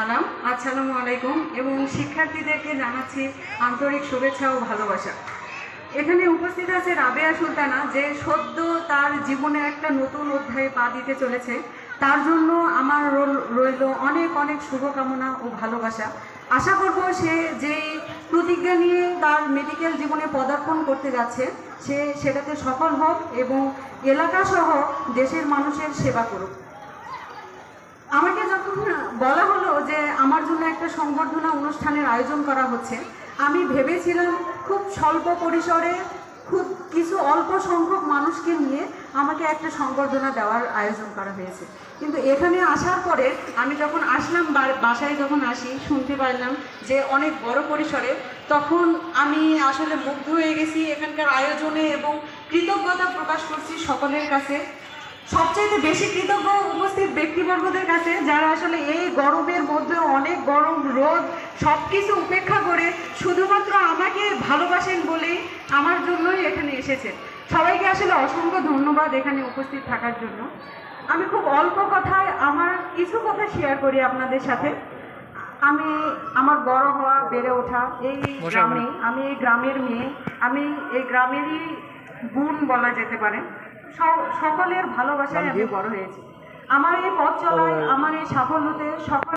সালাম, আসসালামু আলাইকুম। এবং শিক্ষার্থীদেরকে জানাচ্ছি আন্তরিক শুভেচ্ছা ও ভালোবাসা। এখানে উপস্থিত আছে রাবেয়া সুলতানা, যে সদ্য তার জীবনে একটা নতুন অধ্যায়ে পা দিতে চলেছে। তার জন্য আমার রইল অনেক অনেক শুভকামনা ও ভালোবাসা। আশা করব সে যেই প্রতিজ্ঞা নিয়ে তার মেডিকেল জীবনে পদার্পণ করতে যাচ্ছে, সে সেটাতে সফল হোক এবং এলাকাসহ দেশের মানুষের সেবা করুক। আমাকে যখন বলা হলো যে আমার জন্য একটা সংবর্ধনা অনুষ্ঠানের আয়োজন করা হচ্ছে। আমি ভেবেছিলাম খুব স্বল্প পরিসরে, খুব কিছু অল্প সংখ্যক মানুষকে নিয়ে আমাকে একটা সংবর্ধনা দেওয়ার আয়োজন করা হয়েছে। কিন্তু এখানে আসার পরে আমি যখন আসলাম বাসায় যখন আসি, শুনতে পারলাম যে অনেক বড় পরিসরে, তখন আমি আসলে মুগ্ধ হয়ে গেছি। এখানকার আয়োজনে এবং কৃতজ্ঞতা প্রকাশ করছি সকলের কাছে। সবচাইতে বেশি কৃতজ্ঞ উপস্থিত ব্যক্তিবর্গদের কাছে যারা আসলে এই গরমের মধ্যে অনেক গরম রোদ সব কিছু উপেক্ষা করে শুধুমাত্র আমাকে ভালোবাসেন বলেই আমার জন্যই এখানে এসেছেন। সবাইকে আসলে অসংখ্য ধন্যবাদ এখানে উপস্থিত থাকার জন্য। আমি খুব অল্প কথায় আমার কিছু কথা শেয়ার করি আপনাদের সাথে। আমি আমার বড় হওয়া বেড়ে ওঠা এই গ্রামে আমি এই গ্রামের মেয়ে আমি এই গ্রামেরই গুণ বলা যেতে পারে। সকলের ভালোবাসায় আমি বড় হয়েছি। আমার এই পথ চলায় আমার এই সাফল্যতে সকল